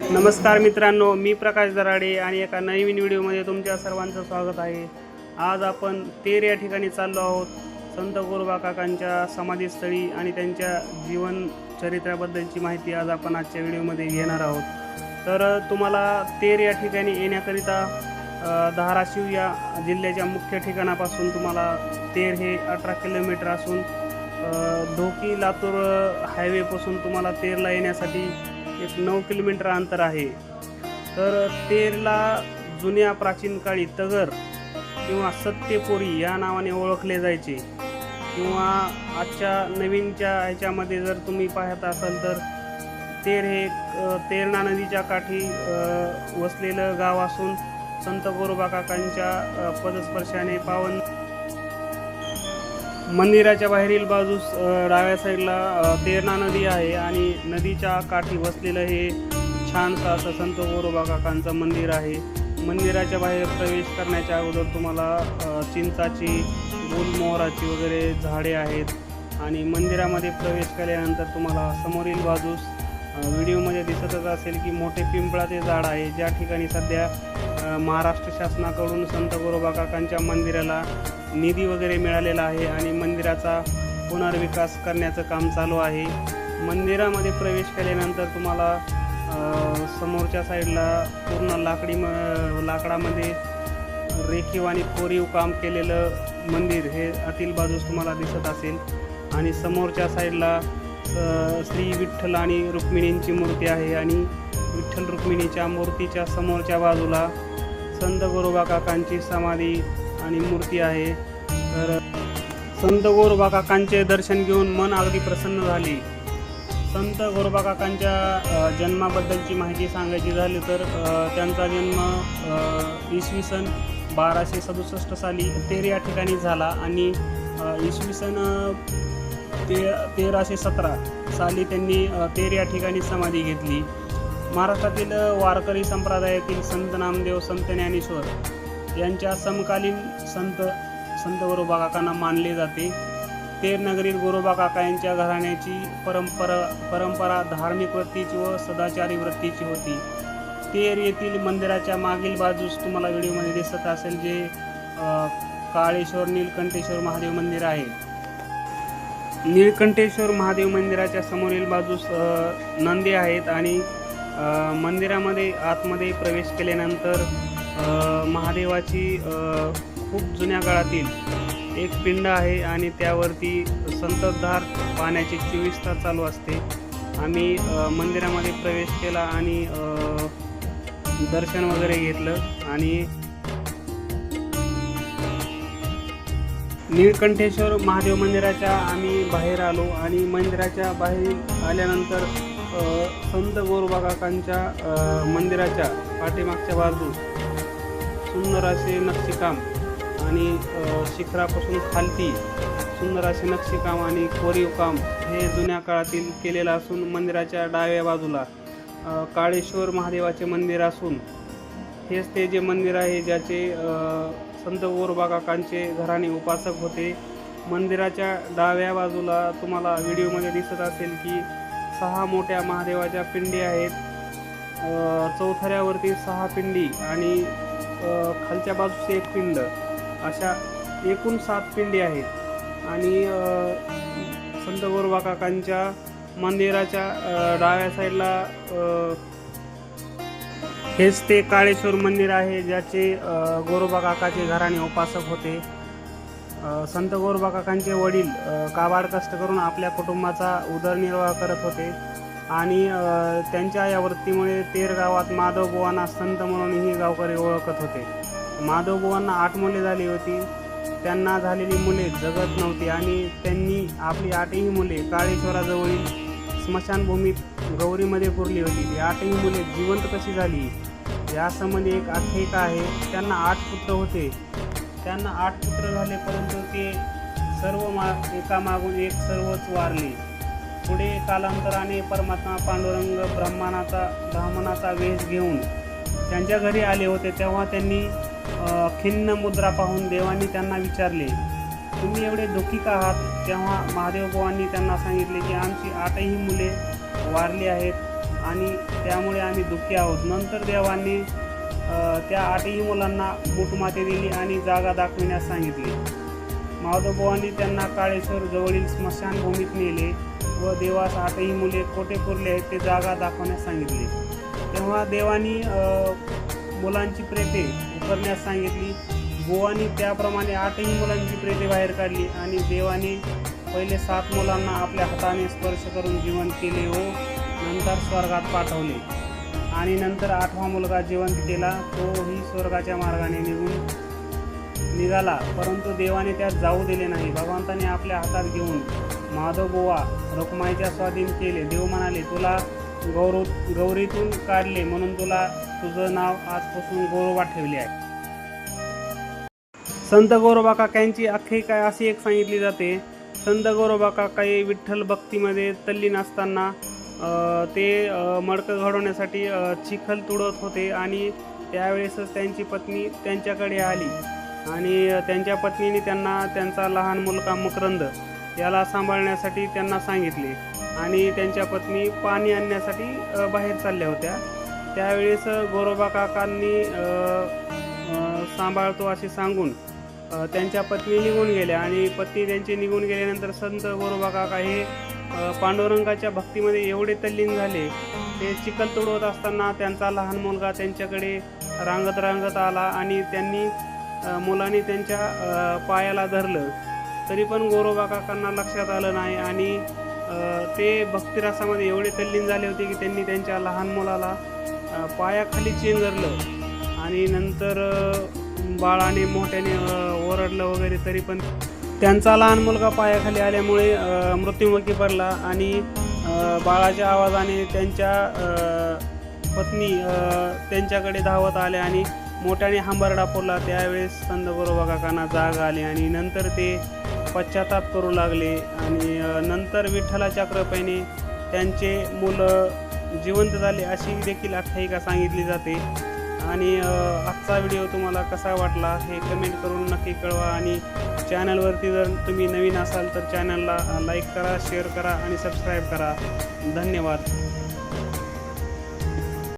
नमस्कार मित्रांनो मी प्रकाश दराडे आणि एका नवीन व्हिडिओमध्ये तुमच्या सर्वांचं स्वागत आहे. आज आपण तेर या ठिकाणी चाललो आहोत. संत गोरबा काकांच्या समाधीस्थळी आणि त्यांच्या जीवन चरित्राबद्दलची माहिती आज आपण आजच्या व्हिडिओमध्ये घेणार आहोत. तर तुम्हाला तेर या ठिकाणी येण्याकरिता धाराशिव या जिल्ह्याच्या मुख्य ठिकाणापासून तुम्हाला तेर हे अठरा किलोमीटर असून धोकी ढोकी लातूर हायवेपासून तुम्हाला तेरला येण्यासाठी एक नऊ किलोमीटर अंतर आहे. तर तेरला जुन्या प्राचीन काळी तगर किंवा सत्यपोरी या नावाने ओळखले जायचे. किंवा आजच्या नवीनच्या ह्याच्यामध्ये जर तुम्ही पाहत असाल तर तेर हे तेरणा नदीच्या काठी वसलेलं गाव असून संत गोरोबा काकांच्या पदस्पर्शाने पावन मंदिराच्या बाहेरील बाजूस डाव्या साईडला तेरणा नदी आहे आणि नदीच्या काठी वसलेलं हे छानसं असं संत गोरोबा काकांचं मंदिर आहे. मंदिराच्या बाहेर प्रवेश करण्याच्या अगोदर तुम्हाला चिंचाची गुलमोहराची वगैरे झाडे आहेत आणि मंदिरामध्ये प्रवेश केल्यानंतर तुम्हाला समोरील बाजूस व्हिडिओमध्ये दिसतच असेल की मोठे पिंपळाचे झाड आहे. ज्या ठिकाणी सध्या महाराष्ट्र शासनाकडून संत गोरोबा काकांच्या मंदिराला निधी वगैरे मिळालेला आहे आणि मंदिराचा पुनर्विकास करण्याचं काम चालू आहे. मंदिरामध्ये प्रवेश केल्यानंतर तुम्हाला समोरच्या साईडला पूर्ण लाकडी म लाकडामध्ये रेखीव आणि कोरीव काम केलेलं मंदिर हे आतील बाजूस तुम्हाला दिसत असेल. आणि समोरच्या साईडला श्री विठ्ठल आणि रुक्मिणींची मूर्ती आहे आणि विठ्ठल रुक्मिणीच्या मूर्तीच्या समोरच्या बाजूला संत गोरोबा काकांची समाधी आणि मूर्ती आहे. तर संत गोरोबा काकांचे दर्शन घेऊन मन अगदी प्रसन्न झाली. संत गोरोबा काकांच्या जन्माबद्दलची माहिती सांगायची झाली तर त्यांचा जन्म इसवी सन बाराशे सदुसष्ट साली तेर या ठिकाणी झाला आणि इसवी सन ते तेराशे सतरा साली त्यांनी तेर या ठिकाणी समाधी घेतली. महाराष्ट्रातील वारकरी संप्रदायातील संत नामदेव संत ज्ञानेश्वर यांच्या समकालीन संत संत गोरोबा काकांना मानले जाते. तेर नगरीत गोरोबा काका यांच्या घराण्याची परंपरा परंपरा धार्मिक वृत्तीची व सदाचारी वृत्तीची होती. तेर येथील मंदिराच्या मागील बाजूस तुम्हाला व्हिडिओमध्ये दिसत असेल जे काळेश्वर नीलकंठेश्वर महादेव मंदिर आहे. नीलकंठेश्वर महादेव मंदिराच्या समोरील बाजूस नंदी आहेत आणि मंदिरामध्ये आतमध्ये प्रवेश केल्यानंतर महादेवाची खूप जुन्या काळातील एक पिंड आहे आणि त्यावरती संततधार पाण्याची चोवीस तास चालू असते. आम्ही मंदिरामध्ये प्रवेश केला आणि दर्शन वगैरे घेतलं आणि नीळकंठेश्वर महादेव मंदिराच्या आम्ही बाहेर आलो आणि मंदिराच्या बाहेर आल्यानंतर संत गोरोबा काकांच्या मंदिराच्या पाठीमागच्या बाजू सुंदर असे नक्षीकाम आणि शिखरापासून खालती सुंदर असे नक्षीकाम आणि कोरीव काम हे जुन्या काळातील केलेलं असून मंदिराच्या डाव्या बाजूला काळेश्वर महादेवाचे मंदिर असून हेच ते जे मंदिर आहे ज्याचे संत गोरोबा काकांचे घराणे उपासक होते. मंदिराच्या डाव्या बाजूला तुम्हाला व्हिडिओमध्ये दिसत असेल की सहा मोठ्या महादेवाच्या पिंडी आहेत. चौथऱ्यावरती सहा पिंडी आणि खालच्या बाजूस एक पिंड. अशा एकूण सात पिंडी आहेत. आणि संत गोरोबा काकांच्या मंदिराच्या डाव्या साईडला हेच ते काळेश्वर मंदिर आहे ज्याचे गोरोबा काकाचे घराणे उपासक होते. संत गोरबा काकांचे वडील काबाड कष्ट करून आपल्या कुटुंबाचा उदरनिर्वाह करत होते. आणि त्यांच्या या वृत्तीमुळे तेर गावात माधव बुवांना संत म्हणूनही गावकरी ओळखत होते. माधव बुवांना आठ मुले झाली होती. त्यांना झालेली मुले जगत नव्हती आणि त्यांनी आपली आठही मुले काळेश्वराजवळील स्मशानभूमीत गौरीमध्ये पुरली होती. ती आठही मुले जिवंत कशी झाली? यासंबंधी एक आख्यायिका आहे. त्यांना आठ पुत्र होते. त्यांना आठ पुत्र झाले परंतु ते सर्व मा एकामागून एक सर्वच वारले. पुढे कालांतराने परमात्मा पांडुरंग ब्राह्मणाचा ब्राह्मणाचा वेश घेऊन त्यांच्या घरी आले होते. तेव्हा त्यांनी खिन्न मुद्रा पाहून देवांनी त्यांना विचारले तुम्ही एवढे दुःखी का आहात? तेव्हा महादेवबावांनी त्यांना सांगितले की आमची आठही मुले वारली आहेत आणि त्यामुळे आम्ही दुःखी आहोत. नंतर देवांनी त्या आठही मुलांना मूठमाती दिली आणि जागा दाखविण्यास सांगितली. माधवभावांनी त्यांना काळेश्वर जवळील स्मशानभूमीत नेले व देवास आठही मुले कोठे पुरले आहेत ते जागा दाखवण्यास सांगितले. तेव्हा देवानी मुलांची प्रेते करण्यास सांगितली. बुवानी त्याप्रमाणे आठही मुलांची प्रेते बाहेर काढली आणि देवाने पहिले सात मुलांना आपल्या हाताने स्पर्श करून जीवन केले व नंतर स्वर्गात पाठवले. आणि नंतर आठवा मुलगा जिवंत केला तोही स्वर्गाच्या मार्गाने निघून निघाला. परंतु देवाने त्यात जाऊ दिले नाही. भगवंताने आपल्या हातात घेऊन माधव गोवा रखुमाईच्या स्वाधीन केले. देव म्हणाले तुला गौरव गौरीतून काढले म्हणून तुला तुझं नाव आजपासून गौरवा ठेवले आहे. संत गौरबा काकांची आख्यायिका अशी एक सांगितली जाते? संत गौरबा काका विठ्ठल भक्तीमध्ये तल्लीन असताना ते मडकं घडवण्यासाठी चिखल तुडत होते आणि त्यावेळेसच त्यांची पत्नी त्यांच्याकडे आली. आणि त्यांच्या पत्नीने त्यांना त्यांचा लहान मुलगा मकरंद याला सांभाळण्यासाठी त्यांना सांगितले. आणि त्यांच्या पत्नी पाणी आणण्यासाठी बाहेर चालल्या होत्या. त्यावेळेस गोरोबा काकांनी सांभाळतो असे सांगून त्यांच्या पत्नी निघून गेल्या. आणि पत्नी त्यांची निघून गेल्यानंतर संत गोरोबा काका हे पांडुरंगाच्या भक्तीमध्ये एवढे तल्लीन झाले ते चिखल तुडवत असताना त्यांचा लहान मुलगा त्यांच्याकडे रांगत रांगत आला आणि त्यांनी मुलाने त्यांच्या पायाला धरलं. तरी पण गोरोबा काकांना लक्षात आलं नाही आणि ते भक्तिरासामध्ये एवढे तल्लीन झाले होते की त्यांनी त्यांच्या लहान मुलाला पायाखाली चेंगरलं आणि नंतर बाळाने मोठ्याने ओरडलं वगैरे तरी पण त्यांचा लहान मुलगा पायाखाली आल्यामुळे मृत्युमुखी पडला आणि बाळाच्या आवाजाने त्यांच्या पत्नी त्यांच्याकडे धावत आल्या आणि मोठ्याने हंबरडा फोडला त्यावेळेस संत काकांना जाग आली आणि नंतर ते पश्चाताप करू लागले आणि नंतर विठ्ठलाच्या कृपेने त्यांचे मुलं जिवंत झाले अशी देखील आख्यायिका सांगितली जाते. आणि आजचा व्हिडिओ तुम्हाला कसा वाटला हे कमेंट करून नक्की कळवा आणि चॅनलवरती जर तुम्ही नवीन असाल तर चॅनलला लाईक करा शेअर करा आणि सबस्क्राईब करा. धन्यवाद.